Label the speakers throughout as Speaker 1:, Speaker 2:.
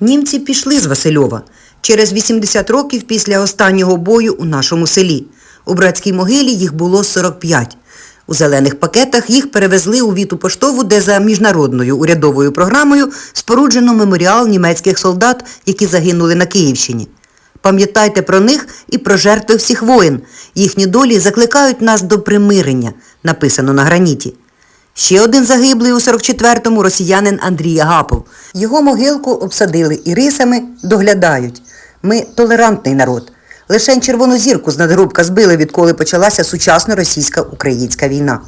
Speaker 1: Німці пішли з Васильова через 80 років після останнього бою у нашому селі. У братській могилі їх було 45. У зелених пакетах їх перевезли у Віту Поштову, де за міжнародною урядовою програмою споруджено меморіал німецьких солдат, які загинули на Київщині. Пам'ятайте про них і про жертви всіх воїн. Їхні долі закликають нас до примирення, написано на граніті. Ще один загиблий у 44-му росіянин Андрій Агапов. Його могилку обсадили ірисами, доглядають. Ми толерантний народ. Лишень червону зірку з надгробка збили, відколи почалася сучасна російсько-українська війна.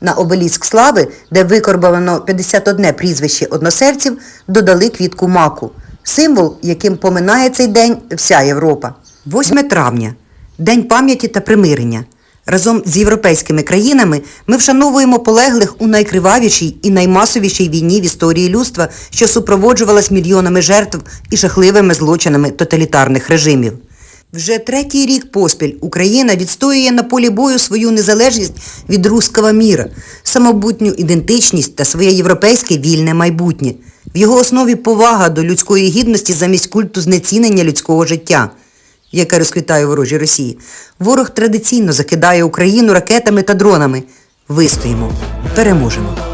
Speaker 1: На обеліск слави, де викорбовано 51 прізвище односерців, додали квітку маку, символ, яким поминає цей день вся Європа. 8 травня День пам'яті та примирення. Разом з європейськими країнами ми вшановуємо полеглих у найкривавішій і наймасовішій війні в історії людства, що супроводжувалась мільйонами жертв і жахливими злочинами тоталітарних режимів. Вже третій рік поспіль Україна відстоює на полі бою свою незалежність від руського міра, самобутню ідентичність та своє європейське вільне майбутнє. В його основі повага до людської гідності замість культу знецінення людського життя, яке розквітає ворожі Росії. Ворог традиційно закидає Україну ракетами та дронами. Вистоїмо, переможемо.